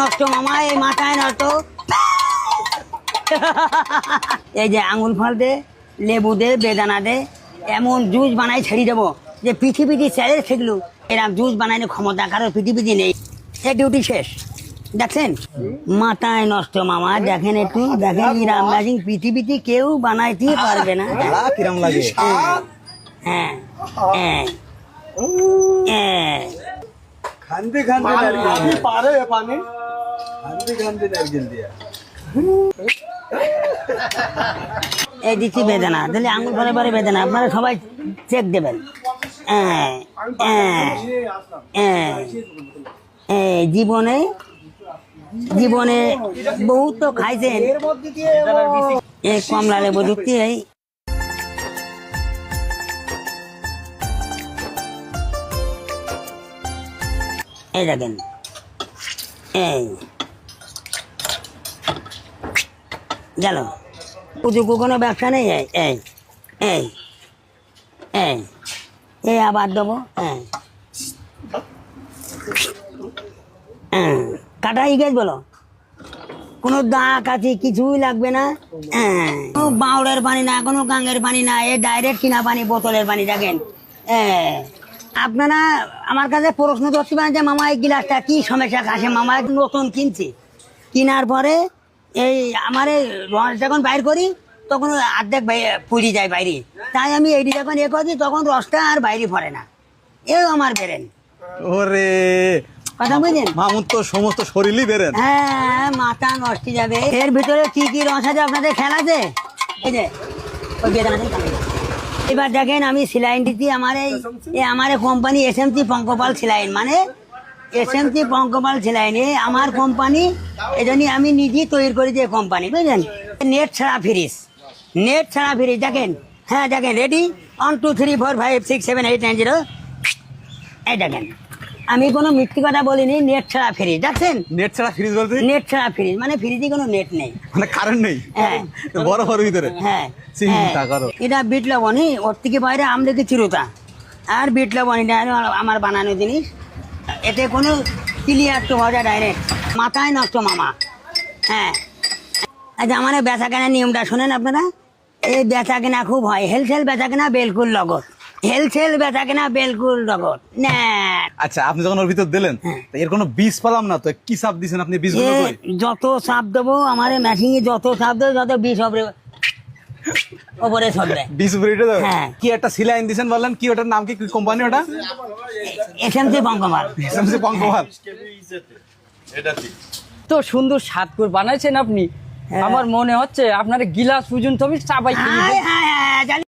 নষ্ট মামা এই মাথায় নষ্ট। এই যে আঙুল ফল দে লেবু দে বেদানা দে এমন জুস বানাই ছেড়ে দেবো যে পৃথিবীতে জুস বানাইনি ক্ষমতা কারও পৃথিবীতে নেই। এ ডিউটি শেষ। দেখছেন? মাথায় নষ্ট মামা দেখেন একটু দেখেন ইরাম পৃথিবীতে কেউ বানাইতে পারবে না। কিরম লাগে? হ্যাঁ হ্যাঁ হ্যাঁ। খান্দি খান্দি পারে পানি? এই দিচ্ছি বেদনা তাহলে আঙুল পরে পরে বেদনা আপনারা সবাই চেক দেবেন। হ্যাঁ, হ্যাঁ, হ্যাঁ, জীবনে জীবনে বহুত তো খাইছেন। এই কমলা লেবু এই। এই দেখেন। এই। গেল। কোনো ব্যবসা নেই? এই এই এই এই এই আবার দেবো হ্যাঁ হ্যাঁ গেছ বলো। কোনো দা কাছি কিছুই লাগবে না। কোনো বাউড়ের পানি না, কোনো গাঙ্গের পানি না এ ডাইরেক্ট কিনা পানি, বোতলের পানি দেখেন। হ্যাঁ আপনারা আমার কাছে প্রশ্ন করতে পারেন যে মামা এই গিলাসটা কি সমস্যা খাসে? মামা নতুন কিনছি। কেনার পরে এই আমার এই রস যখন বাইর করি তখন ওই অর্ধেক পুড়ি যায় বাইরে। তাই আমি এইটি যখন এ করি তখন রসটা আর বাইরে পড়ে না। এও আমার বেরেন। ওরে কথা বুঝলেন? মামুর তো সমস্ত শরীরই বেরেন। হ্যাঁ মাথা নষ্ট যাবে। এর ভিতরে কি কি রস আছে আপনাদের আছে? এই যে ওই দেয়। এবার দেখেন আমি সিলাইন দিচ্ছি, আমার এই আমার কোম্পানি এস এম সি পঙ্কপাল সেলাইন মানে এস এম সি পঙ্কপাল সিলাইন এ আমার কোম্পানি এজন্য আমি নিজেই তৈরি করেছি এই কোম্পানি বুঝলেন? নেট ছাড়া ফিরিস, নেট ছাড়া ফিরিস, দেখেন হ্যাঁ দেখেন ready one two three four five six seven eight nine zero এই দেখেন। আমি কোনো মিথ্যে কথা বলিনি নেট ছাড়া ফ্রিজ দেখছেন? নেট ছাড়া ফ্রিজ বলতে নেট ছাড়া ফ্রিজ মানে ফ্রিজে কোনো নেট নেই। মানে কারেন্ট নেই? হ্যাঁ। বড় বড় ভিতরে? হ্যাঁ চিন্তা হ্যাঁ। করো। এটা বিট লবণই ওর থেকে বাইরে আম আমলেকি চিরুতা। আর বিট লবণ এটা আমার বানানো জিনিস। এতে কোনো ক্লিয়ার তো হওয়া ডাইরেক্ট মাথায় নষ্ট মামা। হ্যাঁ। আচ্ছা আমার বেচা কেনার নিয়মটা শোনেন আপনারা? এই বেচা কেনা খুব হয়। হেলসেল বেচা কেনা বেলকুল লগত হেলসেল বেচা কেনা বেলকুল না আচ্ছা আপনি যখন ওর ভিতর দিলেন এর কোনো বীজ পেলাম না তো কি চাপ দিছেন আপনি কই যত দেবো আমার মেশিনে যত দেবো যত বিষ হবে ওপরে বীজ হ্যাঁ। কি একটা সিলাইন দিছেন বললেন কি ওটার নাম কি কোম্পানি ওটা এস এম সি পঙ্কমাল এসএমসি পঙ্কপাল তো সুন্দর করে বানাইছেন আপনি হ্যাঁ। আমার মনে হচ্ছে আপনার গিলাস পর্যন্ত আমি চাবাই